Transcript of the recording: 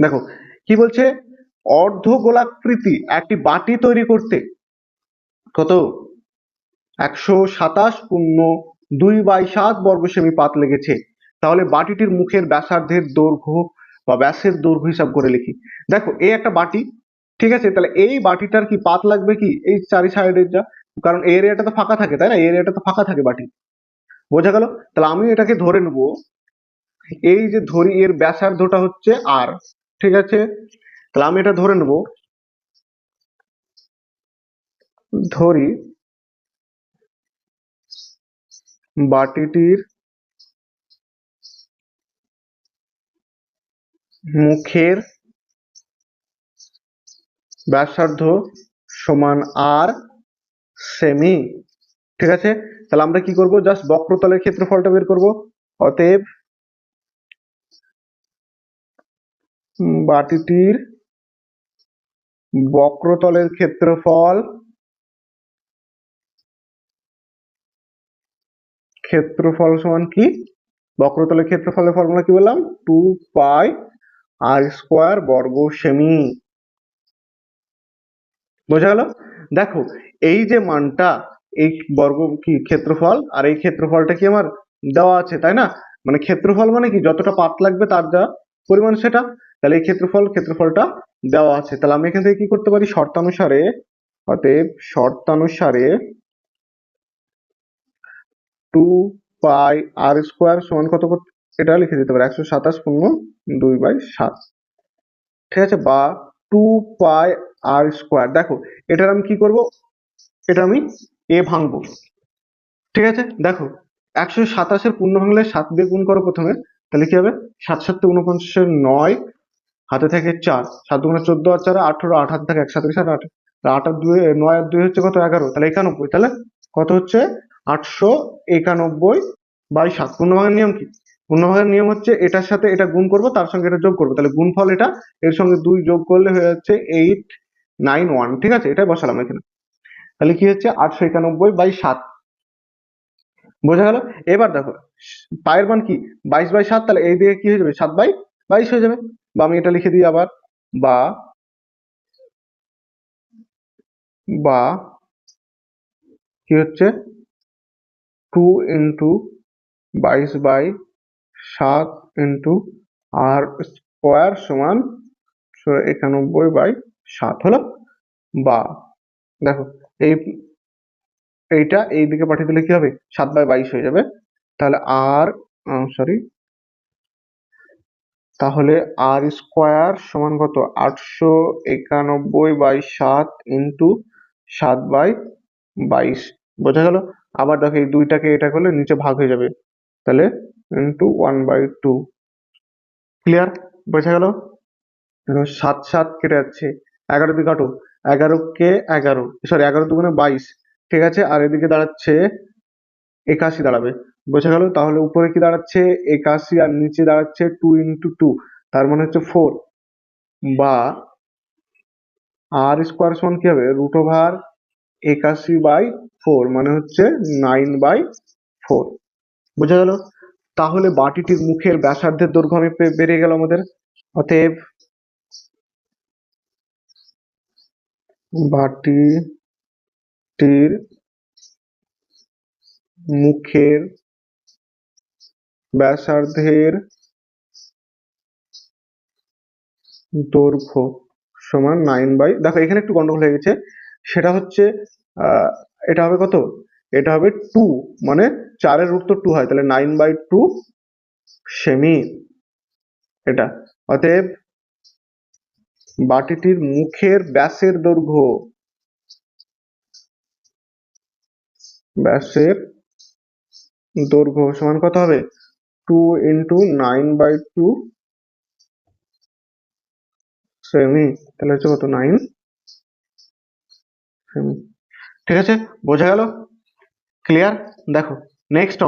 দেখো, কি বলছে? অর্ধ গোলাকৃতি একটি বাটি তৈরি করতে। কত? একশো সাতাশ পূর্ণ দুই বাই সাত বর্গ সেমি পাত লেগেছে। তাহলে বাটিটির মুখের ব্যাসার্ধের দৈর্ঘ্য বা ব্যাসের দৈর্ঘ্য হিসাব করে লিখি। দেখো, এই একটা বাটি, ঠিক আছে? তাহলে এই বাটিটার কি পাত লাগবে কি? এই চারি সাইডের যা, কারণ এরিয়াটা তো ফাঁকা থাকে, তাই না? এরিয়াটা তো ফাঁকা থাকে বাটি। বোঝা গেল? তাহলে আমি এটাকে ধরে নেব। এই যে ধরি, এর ব্যাসার্ধটা হচ্ছে আর। ঠিক আছে? তাহলে আমি এটা ধরে নেব। ধরি বাটিটির মুখের ব্যাসার্ধ সমান আর সেমি ঠিক আছে? তাহলে আমরা কি করব? জাস্ট বক্রতলের ক্ষেত্রফলটা বের করব। অতএব বাটিটির বক্রতলের ক্ষেত্রফল ক্ষেত্রফল সমান কি? বক্রতলের ক্ষেত্রফলের ফর্মুলা কি বললাম? টু পাই আর স্কোয়ার বর্গ সেমি বোঝা গেল? দেখো, এই যে মানটা, এই বর্গ কি, ক্ষেত্রফল, আর এই ক্ষেত্রফলটা কি আমার দেওয়া আছে, তাই না? মানে ক্ষেত্রফল মানে কি? যতটা পাত লাগবে তার যা পরিমাণ সেটা। তাহলে এই ক্ষেত্রফল, ক্ষেত্রফলটা দেওয়া আছে। তাহলে আমি এখান থেকে কি করতে পারি? শর্তানুসারে, অতএব শর্তানুসারে টু পাই আর স্কোয়ার সমান কত এটা লিখে দিতে পারি, একশো সাতাশ পূর্ণ দুই বাই সাত। ঠিক আছে? বা টু পাই আর স্কোয়ার দেখো, এটার আমি কি করব? এটা আমি এ ভাঙবো। ঠিক আছে? দেখো, একশো সাতাশের পূর্ণ ভাঙলে সাত দিয়ে গুণ করো প্রথমে, তাহলে কি হবে? সাত সাতটা উনপঞ্চাশের নয় হাতে থাকে চার, সাত দুগুণে চোদ্দ আর চার আঠারো, আট হাতে থাকে এক সাত আট। আট আর দুই নয় আর দুই হচ্ছে কত? এগারো। তাহলে একানব্বই। তাহলে কত হচ্ছে? আটশো একানব্বই বাই সাত। পূর্ণভাগের নিয়ম কি? পূর্ণভাগের নিয়ম হচ্ছে এটার সাথে এটা গুণ করব, তার সঙ্গে এটা যোগ করব। তাহলে গুণফল এটা, এর সঙ্গে দুই যোগ করলে হয়ে যাচ্ছে এইট নাইন ওয়ান ঠিক আছে? এটাই বসালাম এখানে। তাহলে কি হচ্ছে? আটশো একানব্বই বাই সাত। বোঝা গেল? এবার দেখো, পায়ের মান কি? বাইশ বাই সাত, তাহলে এই দিকে কি হয়ে যাবে? সাত বাই বাইশ হয়ে যাবে। বা আমি এটা লিখে দিই আবার, বা বা, কি হচ্ছে? টু ইন্টু বাইশ বাই সাত ইন্টু আর স্কোয়ার সমান একানব্বই বাই সাত হলো, বা, দেখো, এই, এইটা এই দিকে পাঠিয়ে দিলে কি হবে? সাত বাই বাইশ হয়ে যাবে। তাহলে আর সরি তাহলে আর স্কোয়ার সমান কত? আটশো একানব্বই বাই সাত ইন্টু সাত বাই বাইশ। বোঝা গেল? আবার দেখো এই দুইটাকে এটা করলে নিচে ভাগ হয়ে যাবে। তাহলে into one by two clear বোঝা গেল? সাত সাত কেটে যাচ্ছে। এগারো দিকে কাটো। এগারো কে এগারো। সরি এগারো দুগুণে বাইশ। ঠিক আছে? আর এদিকে দাঁড়াচ্ছে একাশি দাঁড়াবে। বোঝা গেল? তাহলে উপরে কি দাঁড়াচ্ছে? একাশি আর নিচে দাঁড়াচ্ছে টু ইন্টু টু তার মানে হচ্ছে ফোর বা আর স্কোয়ার সমান কি হবে? রুট ওভার একাশি বাই ফোর মানে হচ্ছে নাইন বাই ফোর বোঝা গেল? তাহলে বাটিটির মুখের ব্যাসার্ধের দৈর্ঘ্য আমি বেরিয়ে গেল আমাদের। অতএব বাটিটির মুখের ব্যাসার্ধের দৈর্ঘ্য সমান নাইন বাই দেখো এখানে একটু গন্ডগোল হয়ে গেছে। সেটা হচ্ছে এটা হবে কত? এটা হবে টু মানে চারের রুট তো টু হয়, তাহলে নাইন বাই টু সেমি এটা। অতএব বাটিটির মুখের ব্যাসের দৈর্ঘ্য ব্যাসের দৈর্ঘ্য সমান কত হবে? Two into nine by two semi তাহলে হচ্ছে কত? নাইন সেমি ঠিক আছে? বোঝা গেল? ক্লিয়ার দেখো নেক্সট